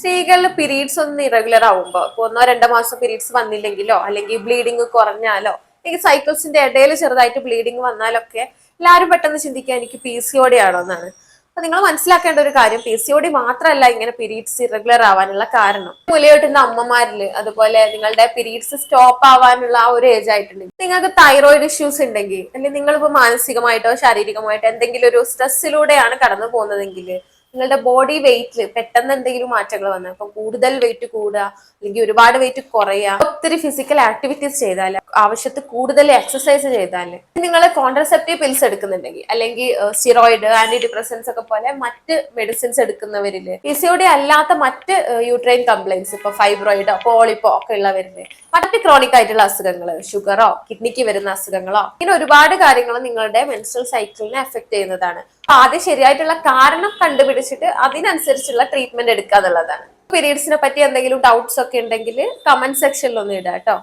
സ്ത്രീകളിൽ പീരീഡ്സ് ഒന്ന് ഇറഗുലർ ആവുമ്പോൾ ഇപ്പൊ ഒന്നോ രണ്ടോ മാസം പീരീഡ്സ് വന്നില്ലെങ്കിലോ അല്ലെങ്കിൽ ബ്ലീഡിങ് കുറഞ്ഞാലോ അല്ലെങ്കിൽ സൈക്കിൾസിന്റെ ഇടയിൽ ചെറുതായിട്ട് ബ്ലീഡിങ് വന്നാലൊക്കെ എല്ലാവരും പെട്ടെന്ന് ചിന്തിക്കുക എനിക്ക് പി സി ഒ ഡി ആണോ എന്നാണ്. അപ്പൊ നിങ്ങൾ മനസ്സിലാക്കേണ്ട ഒരു കാര്യം പി സി ഒ ഡി മാത്രമല്ല ഇങ്ങനെ പീരീഡ്സ് ഇറഗുലർ ആവാനുള്ള കാരണം. മുലയോട്ടുന്ന അമ്മമാരിൽ അതുപോലെ നിങ്ങളുടെ പീരീഡ്സ് സ്റ്റോപ്പ് ആവാനുള്ള ആ ഒരു ഏജ് ആയിട്ടുണ്ടെങ്കിൽ നിങ്ങൾക്ക് തൈറോയിഡ് ഇഷ്യൂസ് ഉണ്ടെങ്കിൽ അല്ലെങ്കിൽ നിങ്ങളിപ്പോ മാനസികമായിട്ടോ ശാരീരികമായിട്ടോ എന്തെങ്കിലും ഒരു സ്ട്രെസ്സിലൂടെയാണ് കടന്നു പോകുന്നതെങ്കിൽ നിങ്ങളുടെ ബോഡി വെയിറ്റിൽ പെട്ടെന്ന് എന്തെങ്കിലും മാറ്റങ്ങൾ വന്നു? അപ്പൊ കൂടുതൽ വെയിറ്റ് കൂടുക അല്ലെങ്കിൽ ഒരുപാട് വെയിറ്റ് കുറയുക ഒത്തിരി ഫിസിക്കൽ ആക്ടിവിറ്റീസ് ചെയ്താൽ ആവശ്യത്തിൽ കൂടുതൽ എക്സസൈസ് ചെയ്താൽ നിങ്ങൾ കോൺട്രസെപ്റ്റീവ് പിൽസ് എടുക്കുന്നുണ്ടെങ്കിൽ അല്ലെങ്കിൽ സ്റ്റിറോയിഡ് ആന്റി ഡിപ്രസൻസ് ഒക്കെ പോലെ മറ്റ് മെഡിസിൻസ് എടുക്കുന്നവരിൽ പി സി അല്ലാത്ത മറ്റ് യൂട്രൈൻ കംപ്ലൈൻസ് ഇപ്പൊ ഫൈബ്രോയിഡോ പോളിപ്പോ ഒക്കെ ഉള്ളവരിൽ മറ്റ് ക്രോണിക് ആയിട്ടുള്ള അസുഖങ്ങൾ ഷുഗറോ കിഡ്നിക്ക് വരുന്ന അസുഖങ്ങളോ ഇങ്ങനെ ഒരുപാട് കാര്യങ്ങൾ നിങ്ങളുടെ മെൻസ്ട്രൽ സൈക്കിളിനെ എഫക്ട് ചെയ്യുന്നതാണ്. ആദ്യം ശരിയായിട്ടുള്ള കാരണം കണ്ടുപിടിച്ചിട്ട് അതിനനുസരിച്ചുള്ള ട്രീറ്റ്മെന്റ് എടുക്കുക എന്നുള്ളതാണ് പീരീഡ്സിനെ പറ്റി എന്തെങ്കിലും ഡൗട്ട്സ് ഒക്കെ ഉണ്ടെങ്കിൽ കമന്റ് സെക്ഷനിൽ ഒന്ന് ഇടാം കേട്ടോ